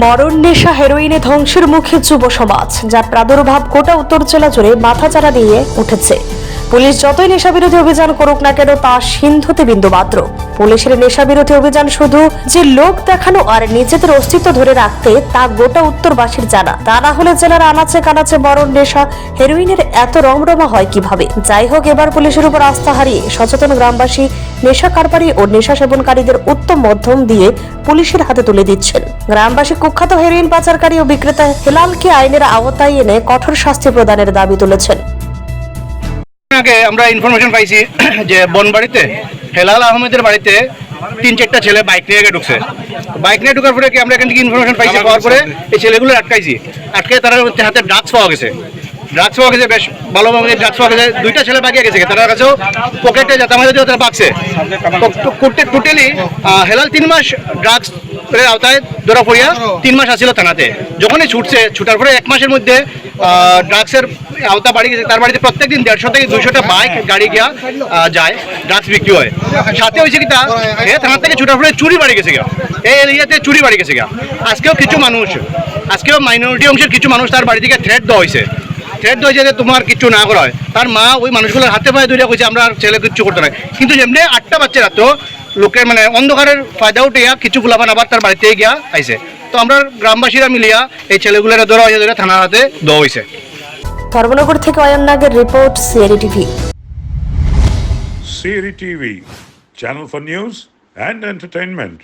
মরণ নেশা হেরোইনে ধ্বংসের মুখে যুব সমাজ যার প্রাদুর্ভাব গোটা উত্তর জেলা জুড়ে মাথাচাড়া দিয়ে উঠেছে। পুলিশ যতই নেশা বিরোধী অভিযান করুক না কেন, তা সিন্ধুতে বিন্দু মাত্র। পুলিশের নেশা বিরোধী অভিযান শুধু যে লোক দেখানো আর নিজেদের অস্তিত্ব ধরে রাখতে, তা গোটা উত্তরবাসীর জানা। তা না হলে জেলার আনাচে কানাচে মরণ নেশা হেরোইনের এত রমরমা হয় কীভাবে? যাই হোক, এবার পুলিশের উপর আস্থা হারিয়ে সচেতন গ্রামবাসী নেশা কারবারি ও নেশা সেবনকারীদের উত্তম মধ্যম দিয়ে পুলিশের হাতে তুলে দিচ্ছেন। গ্রামবাসী কুখ্যাত হেরোইন পাচারকারী ও বিক্রেতা হেলালকে আইনের আওতায় এনে কঠোর শাস্তি প্রদানের দাবি তুলেছেন। আগে আমরা ইনফরমেশন পাইছি যে বনবাড়িতে হেলাল আহমেদের বাড়িতে তিন চারটা ছেলে বাইক নিয়ে ঢুকছে। বাইক নিয়ে ঢুকার পরে কি আমরা এখান থেকে ইনফরমেশন পাইছি? পাওয়ার পরে এই ছেলেগুলো আটকাইছি। আটকে তারা হাতে ড্রাগস পাওয়া গেছে। ড্রাগস পাওয়া গেছে বেশ ভালোভাবে ড্রাগস পাওয়া গেছে। দুইটা ছেলে বাগিয়ে গেছে তার কাছেও পকেটে জাতামাজা দিয়ে তারা বাগছে টোটালি হেলাল তিন মাস ড্রাগস এর আওতায় ধরা পড়িয়া তিন মাস আসছিল থানাতে। যখনই ছুটছে ছুটার পরে এক মাসের মধ্যে ড্রাগসের আওতা বাড়ি গেছে। তার বাড়িতে প্রত্যেকদিন দেড়শো থেকে দুইশোটা বাইক গাড়ি গিয়া যায় ড্রাগস বিক্রি হয়। সাথে হয়েছে কি তা? এ থানা থেকে ছুটার পরে চুরি বাড়ি গেছে গা এই এরিয়াতে চুরি বাড়ি গেছে গা আজকেও কিছু মানুষ আজকেও মাইনরিটি অংশের কিছু মানুষ তার বাড়ি থেকে থ্রেট দেওয়া হয়েছে থ্রেট দেওয়া হয়েছে যে তোমার কিছু না করা হয় তার মা ওই মানুষগুলোর হাতে পায়ে ধরে কইছে আমরা ছেলে কিচ্ছু করতে নাই। কিন্তু যেমনি আটটা বাচ্চারা তো লোকের মানে অন্ধকারের ফায়দা উঠিয়া কিছু গুলাবান আবার তার বাড়িতে গিয়া আইছে। তো আমরা গ্রামবাসীরা মিলিয়া এই ছেলেগুলোরা ধরা হয়েছে ধরে থানার হাতে দেওয়া হয়েছে ধর্মনগর থেকে অয়ন নাগের report C R I TV. C R I TV channel for news and entertainment.